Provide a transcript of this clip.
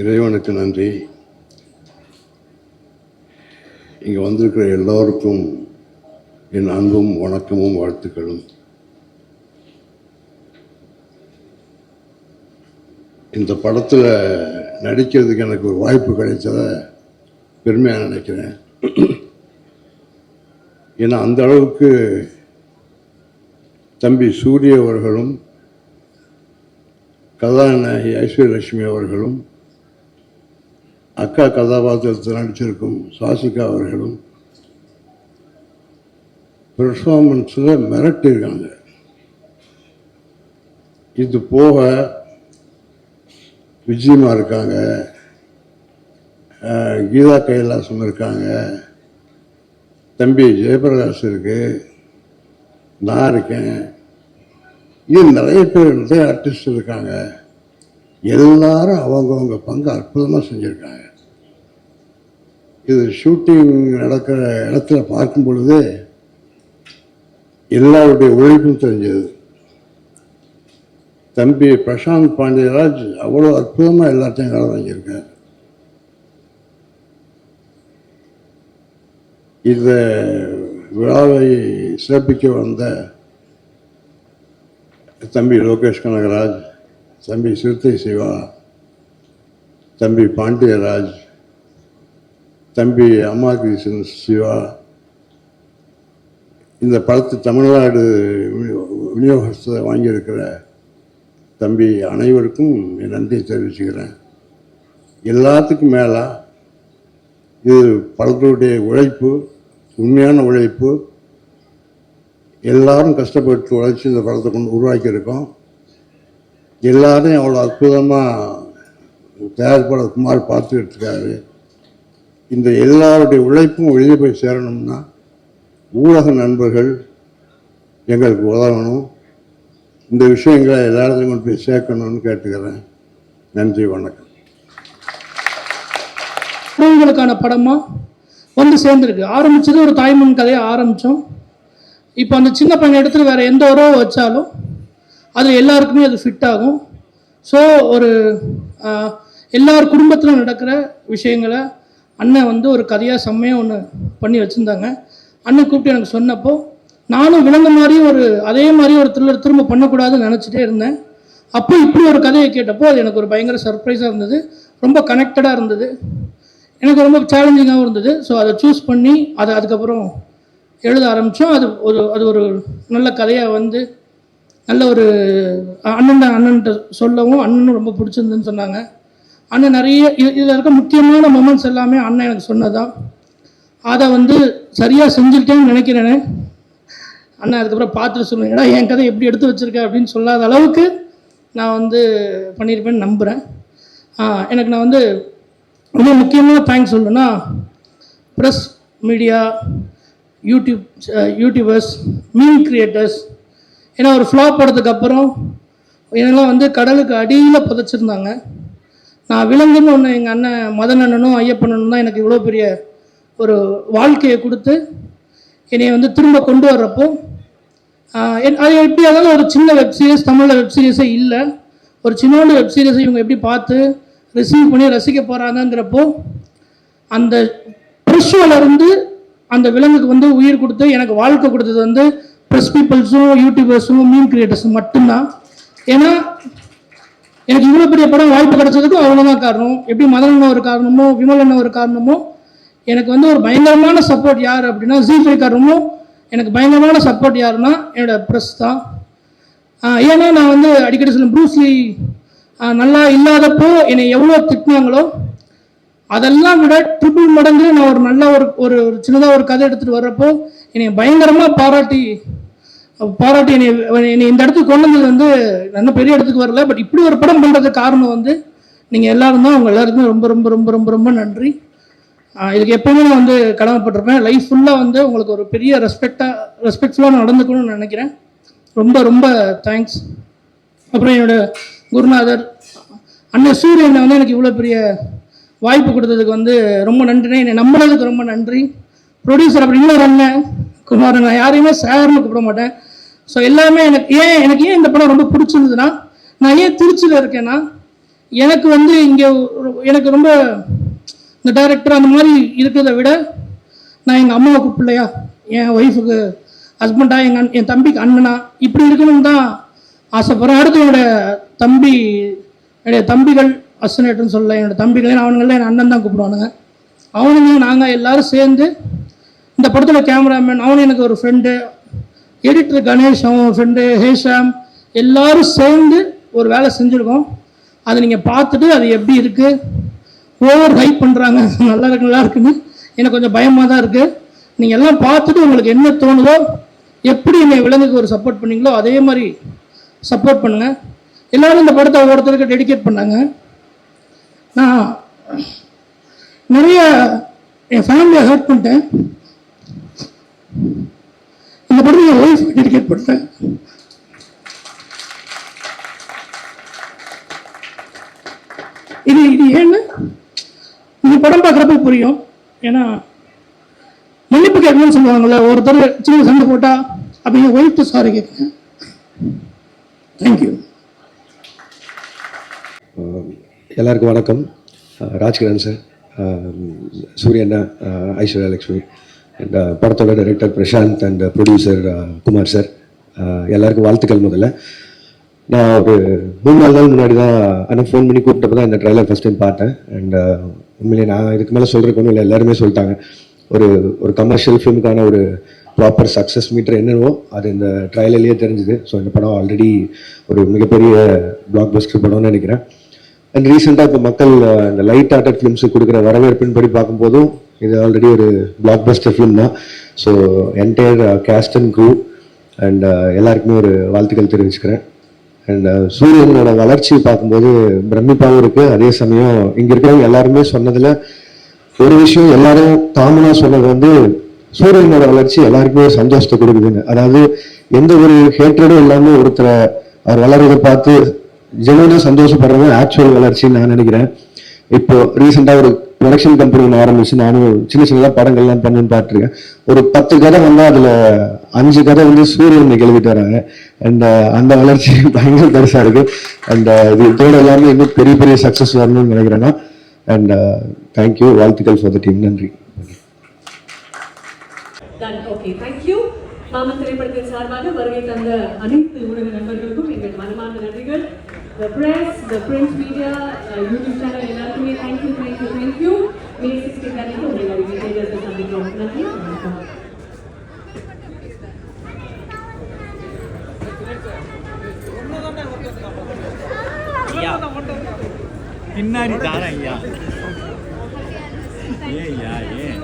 இறைவனுக்கு நன்றி. இங்கே வந்திருக்கிற எல்லோருக்கும் என் அன்பும் வணக்கமும் வாழ்த்துக்களும். இந்த படத்தில் நடிக்கிறதுக்கு எனக்கு ஒரு வாய்ப்பு கிடைச்சத பெருமையாக நினைக்கிறேன். ஏன்னா அந்த அளவுக்கு தம்பி சூரிய அவர்களும் கதாநாயகி ஐஸ்வர்யலட்சுமி அவர்களும் அக்கா கதாபாத்திரத்தில் நடிச்சிருக்கும் சாசிகா அவர்களும் பெர்ஃபார்மன்ஸில் மிரட்டியிருக்காங்க. இது போக விஜயமா இருக்காங்க. கீதா கைலாசம் இருக்காங்க. தம்பி ஜெயபிரகாஷ் இருக்கு. நான் இருக்கேன். இது நிறைய பேர் நிறைய ஆர்டிஸ்ட் இருக்காங்க. எல்லாரும் அவங்கவுங்க பங்கு அற்புதமாக செஞ்சுருக்காங்க. இது ஷூட்டிங் நடக்கிற இடத்துல பார்க்கும் பொழுதே எல்லாருடைய உழைப்பும் தெரிஞ்சது. தம்பி பிரசாந்த் பாண்டியராஜ் அவ்வளோ அற்புதமாக எல்லாத்தையும் வேலை வாங்கியிருக்கார். இந்த விழாவை சிறப்பிக்க வந்த தம்பி லோகேஷ் கனகராஜ் தம்பி சிறுத்தை சிவா தம்பி பாண்டியராஜ் தம்பி அம்மா கிருஷ்ணன் சிவா. இந்த படத்தை தமிழ்நாடு விநியோ- விநியோகஸ்தை வாங்கியிருக்கிற தம்பி அனைவருக்கும் என் நன்றியை தெரிவிச்சுக்கிறேன். எல்லாத்துக்கும் மேலே இது படத்துடைய உழைப்பு உண்மையான உழைப்பு. எல்லாரும் கஷ்டப்பட்டு உழைச்சி இந்த படத்தை கொண்டு உருவாக்கியிருக்கோம். எல்லாரையும் அவ்வளோ அற்புதமாக தயார்பட குமார் பார்த்துக்கிட்டு இருக்காரு. இந்த எல்லாருடைய உழைப்பும் வெளியே போய் சேரணும்னா ஊடக நண்பர்கள் எங்களுக்கு உதவணும். இந்த விஷயங்களை எல்லாத்தையும் கொண்டு போய் சேர்க்கணும்னு கேட்டுக்கிறேன். நன்றி வணக்கம். உங்களுக்கான படமா? வந்து சேர்ந்துருக்கு. ஆரம்பிச்சது ஒரு தாய்மன் கதையை ஆரம்பித்தோம் இப்போ அந்த சின்ன பையன் இடத்துல வேறு எந்த உறவை வச்சாலும் அது எல்லாருக்குமே அது ஃபிட் ஆகும். ஸோ ஒரு எல்லார் குடும்பத்திலும் நடக்கிற விஷயங்களை அண்ணன் வந்து ஒரு கதையாக செம்மையாக ஒன்று பண்ணி வச்சுருந்தாங்க. அண்ணன் கூப்பிட்டு எனக்கு சொன்னப்போ நானும் விளங்க மாதிரி ஒரு அதே மாதிரி ஒரு த்ரில்லர் திரும்ப பண்ணக்கூடாதுன்னு நினச்சிட்டே இருந்தேன். அப்போ இப்படி ஒரு கதையை கேட்டப்போ அது எனக்கு ஒரு பயங்கர சர்ப்ரைஸாக இருந்தது. ரொம்ப கனெக்டடாக இருந்தது. எனக்கு ரொம்ப சேலஞ்சிங்காகவும் இருந்தது. ஸோ அதை சூஸ் பண்ணி அதை அதுக்கப்புறம் எழுத ஆரம்பித்தோம் அது ஒரு அது ஒரு நல்ல கதையாக வந்து நல்ல ஒரு அண்ணன் அண்ணன்ட்ட சொல்லவும் அண்ணனும் ரொம்ப பிடிச்சிருந்துன்னு சொன்னாங்க. அண்ணன் நிறைய இது இதில் இருக்க முக்கியமான மொமெண்ட்ஸ் எல்லாமே அண்ணன் எனக்கு சொன்னதான் அதை வந்து சரியாக செஞ்சுருக்கேன்னு நினைக்கிறேனே. அண்ணன் அதுக்கப்புறம் பார்த்துட்டு சொல்லுங்க ஏன்னா என் கதை எப்படி எடுத்து வச்சுருக்க? அப்படின்னு சொல்லாத அளவுக்கு நான் வந்து பண்ணியிருப்பேன்னு நம்புகிறேன் எனக்கு நான் வந்து ரொம்ப முக்கியமான தேங்க்ஸ் சொல்லணும்னா press media YouTube YouTubers mean creators ஏன்னா ஒரு ஃப்ளாப் படத்துக்கு அப்புறம் என்னெல்லாம் வந்து கடலுக்கு அடியில் புதைச்சிருந்தாங்க. நான் விலங்குன்னு ஒன்று எங்கள் அண்ணன் மதன் அண்ணனும் ஐயப்பண்ணனும் தான் எனக்கு இவ்வளோ பெரிய ஒரு வாழ்க்கையை கொடுத்து என்னை வந்து திரும்ப கொண்டு வர்றப்போ என்- அது எப்படி அதாவது ஒரு சின்ன வெப் சீரிஸ் தமிழில் வெப் சீரிஸே இல்லை. ஒரு சின்னோண்டு வெப் சீரிஸை இவங்க எப்படி பார்த்து ரிசீவ் பண்ணி ரசிக்க போகிறாங்கங்கிறப்போ அந்த ப்ரெஷ்ஷோல இருந்து அந்த விலங்குக்கு வந்து உயிர் கொடுத்து எனக்கு வாழ்க்கை கொடுத்தது வந்து ப்ரெஸ் பீப்புள்ஸும் யூடியூபர்ஸும் மீன் கிரியேட்டர்ஸும் மட்டும்தான். ஏன்னா எனக்கு இவ்வளோ பெரிய படம் வாய்ப்பு கிடைச்சதுக்கும் அவ்வளோதான் காரணம். எப்படி மதன் அண்ணா ஒரு காரணமோ விமல் ஒரு காரணமோ எனக்கு வந்து ஒரு பயங்கரமான சப்போர்ட் யார் அப்படின்னா ஜி காரணமும் எனக்கு பயங்கரமான சப்போர்ட் யாருன்னா என்னோட ப்ரெஸ் தான். ஏன்னா நான் வந்து அடிக்கடி சொல்லும் ப்ரூஸ்லி நல்லா இல்லாதப்போ என்னை எவ்வளோ திட்டினாங்களோ அதெல்லாம் விட ட்ரிபிள் மடங்கு நான் ஒரு நல்ல ஒரு ஒரு ஒரு சின்னதாக ஒரு கதை எடுத்துகிட்டு வர்றப்போ என்னை பயங்கரமாக பாராட்டி பாராட்டி என்னை என்னை இந்த இடத்துக்கு கொண்டு வந்தது வந்து நல்ல பெரிய இடத்துக்கு வரல பட் இப்படி ஒரு படம் பண்ணுறதுக்கு காரணம் வந்து நீங்கள் எல்லாரும் தான் உங்கள் எல்லாருக்குமே ரொம்ப ரொம்ப ரொம்ப ரொம்ப ரொம்ப நன்றி. இதுக்கு எப்போவுமே நான் வந்து கடமைப்பட்டிருப்பேன். லைஃப் ஃபுல்லாக வந்து உங்களுக்கு ஒரு பெரிய ரெஸ்பெக்டாக ரெஸ்பெக்ட்ஃபுல்லாக நடந்துக்கணும்னு நினைக்கிறேன். ரொம்ப ரொம்ப தேங்க்ஸ் அப்புறம் என்னோட குருநாதர் அண்ணன் சூரியனை வந்து எனக்கு இவ்வளோ பெரிய வாய்ப்பு கொடுத்ததுக்கு வந்து ரொம்ப நன்றினே என்னை நம்பினதுக்கு ரொம்ப நன்றி. ப்ரொடியூசர் அப்படி இன்னொரு அண்ணன் குமார் நான் யாரையுமே சார்னு கூப்பிட மாட்டேன். ஸோ எல்லாமே எனக்கு ஏன் எனக்கு ஏன் இந்த படம் ரொம்ப பிடிச்சிருந்ததுன்னா நான் ஏன் திருச்சியில் இருக்கேன்னா எனக்கு வந்து இங்கே எனக்கு ரொம்ப இந்த டைரக்டர் அந்த மாதிரி இருக்கிறத விட நான் எங்கள் அம்மாவுக்கு பிள்ளையா என் ஒய்ஃபுக்கு ஹஸ்பண்டா எங்கள் அண் என் தம்பிக்கு அண்ணனா இப்படி இருக்கணும்னு தான் ஆசைப்படுறேன். அடுத்து என்னோட தம்பி என்னுடைய தம்பிகள் அசனேட்டுன்னு சொல்ல என்னோட தம்பிகள் அவனுங்களே என் அண்ணன் தான் கூப்பிடுவானுங்க. அவனுங்க நாங்கள் எல்லோரும் சேர்ந்து இந்த படத்தில் கேமராமேன் அவனும் எனக்கு ஒரு ஃப்ரெண்டு எடிட்டர் கணேஷ் அவன் ஃப்ரெண்டு ஹேஷாம் எல்லாரும் சேர்ந்து ஒரு வேலை செஞ்சுருக்கோம். அதை நீங்கள் பார்த்துட்டு அது எப்படி இருக்குது ஓவர் ஹைப் பண்ணுறாங்க நல்லா இருக்கு நல்லா இருக்குன்னு எனக்கு கொஞ்சம் பயமாக தான் இருக்குது நீங்கள் எல்லாம் பார்த்துட்டு உங்களுக்கு என்ன தோணுதோ எப்படி என்னை விலங்குக்கு ஒரு சப்போர்ட் பண்ணீங்களோ அதே மாதிரி சப்போர்ட் பண்ணுங்கள் எல்லோரும் இந்த படத்தை ஒவ்வொருத்தருக்கு டெடிகேட் பண்ணாங்க. நான் நிறைய என் ஃபேமிலியை ஹர்ட் பண்ணிட்டேன். இந்த படத்தை என் ஒய்ஃப் டெடிகேட் பண்ணுறேன் இது இது ஏன்னு? இந்த படம் பார்க்குறப்ப புரியும். ஏன்னா மன்னிப்பு கேட்கணும்னு சொல்லுவாங்கள்ல ஒருத்தர் சின்ன சண்டை போட்டா அப்போ என் ஒய்ஃப்ட்டு சாரி கேட்குங்க தேங்க்யூ எல்லாருக்கும் வணக்கம். ராஜ்கிரண் சார் சூரியண்ணா ஐஸ்வர்யா லக்ஷ்மி அண்ட் uh, படத்தோட director Prashanth and producer uh, uh, Kumar sir எல்லாருக்கும் வாழ்த்துக்கள் முதல்ல. நான் ஒரு மூணு நாலு நாள் முன்னாடி தான் ஆனால் ஃபோன் பண்ணி கூப்பிட்டப்ப தான் இந்த ட்ரைலர் ஃபஸ்ட் டைம் பார்த்தேன். அண்ட் உண்மையிலே நான் இதுக்கு மேலே சொல்கிறதுக்கு ஒன்றும் இல்லை. எல்லாருமே சொல்லிட்டாங்க. ஒரு ஒரு கமர்ஷியல் ஃபிலிமுக்கான ஒரு ப்ராப்பர் சக்ஸஸ் மீட்டர் என்னவோ அது இந்த ட்ரையலர்லேயே தெரிஞ்சுது. ஸோ இந்த படம் ஆல்ரெடி ஒரு மிகப்பெரிய பிளாக் பஸ்டர் படம்னு நினைக்கிறேன். அண்ட் ரீசெண்டாக இப்போ மக்கள் இந்த லைட் ஆர்டட் ஃபிலிம்ஸுக்கு கொடுக்குற வரவேற்பின் படி பார்க்கும்போதும் இது ஆல்ரெடி ஒரு பிளாக் பஸ்டர் ஃபிலிம் தான் so entire cast and crew and எல்லாருக்குமே ஒரு வாழ்த்துக்கள் தெரிவிச்சுக்கிறேன். அண்ட் uh, சூரியனோட வளர்ச்சி பார்க்கும்போது பிரமிப்பாகவும் இருக்குது அதே சமயம் இங்கே இருக்கிறவங்க எல்லாருமே சொன்னதில் ஒரு விஷயம் எல்லாரும் காமனாக சொன்னது வந்து சூரியனோட வளர்ச்சி எல்லாருக்குமே சந்தோஷத்தை கொடுக்குதுன்னு. அதாவது எந்த ஒரு ஹேட்ரடும் இல்லாமல் ஒருத்தரை அவர் வளர்றதை பார்த்து ஜெனுவனாக சந்தோஷப்படுறது ஆக்சுவல் வளர்ச்சின்னு நான் நினைக்கிறேன். இப்போ ரீசெண்டாக ஒரு ப்ரொடக்ஷன் கம்பெனி ஒன்று ஆரம்பிச்சு நானும் சின்ன சின்னதாக படங்கள்லாம் பண்ணுன்னு பார்த்துருக்கேன். ஒரு பத்து கதை வந்தால் அதில் அஞ்சு கதை வந்து சூரியன் எழுதிட்டு வராங்க. அண்ட் uh, அந்த வளர்ச்சி பயங்கர பெருசாக இருக்குது அண்ட் uh, இது இதோட எல்லாமே இன்னும் பெரிய பெரிய சக்ஸஸ் வரணும்னு நினைக்கிறேன்னா அண்ட் தேங்க்யூ uh, வாழ்த்துக்கள் ஃபார் த டீம் நன்றி. ஓகே தேங்க்யூ மாமன் திரைப்படத்தின் சார்பாக வருகை தந்த அனைத்து ஊடக நண்பர்களுக்கும் எங்கள் மனமார்ந்த நன்றிகள். The press the print media YouTube channel எல்லாருக்குமே thank you thank you sixteen அன்னைக்கு உங்களை விஜயதசமி சந்திக்கிறோம் நன்றி வணக்கம் பின்னாடி தாரேன் ஐயா. ஏன் ஐயா. ஏன்